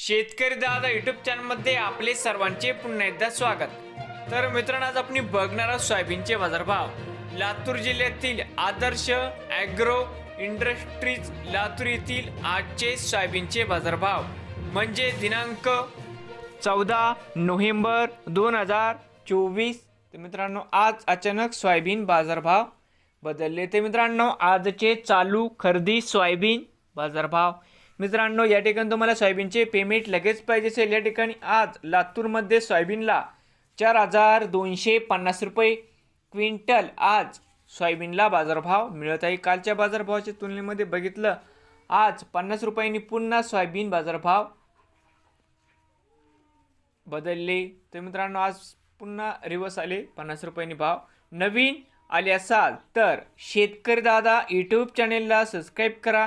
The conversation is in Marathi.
शेतकरी दादा युट्यूब चॅनलमध्ये आपले सर्वांचे पुन्हा एकदा स्वागत. तर मित्रांनो आज आपण बघणार आहोत सोयाबीनचे बाजारभाव. लातूर जिल्ह्यातील आदर्श ॲग्रो इंडस्ट्रीज लातूर येथील आजचे सोयाबीनचे बाजारभाव. म्हणजे दिनांक चौदा नोव्हेंबर दोन हजार चोवीस. तर मित्रांनो आज अचानक सोयाबीन बाजारभाव बदलले. ते मित्रांनो आजचे चालू खरेदी सोयाबीन बाजारभाव. मित्रांनो या ठिकाणी तुम्हाला सोयाबीनचे पेमेंट लगेच पाहिजे असेल. या ठिकाणी आज लातूरमध्ये सोयाबीनला चार हजार दोनशे पन्नास रुपये क्विंटल आज सोयाबीनला बाजारभाव मिळत आहे. कालच्या बाजारभावाच्या तुलनेमध्ये बघितलं आज पन्नास रुपयांनी पुन्हा सोयाबीन बाजारभाव बदलले. तर मित्रांनो आज पुन्हा रिवर्स आले पन्नास रुपयांनी भाव. नवीन आले असाल तर शेतकरी दादा यूट्यूब चॅनेलला सबस्क्राईब करा.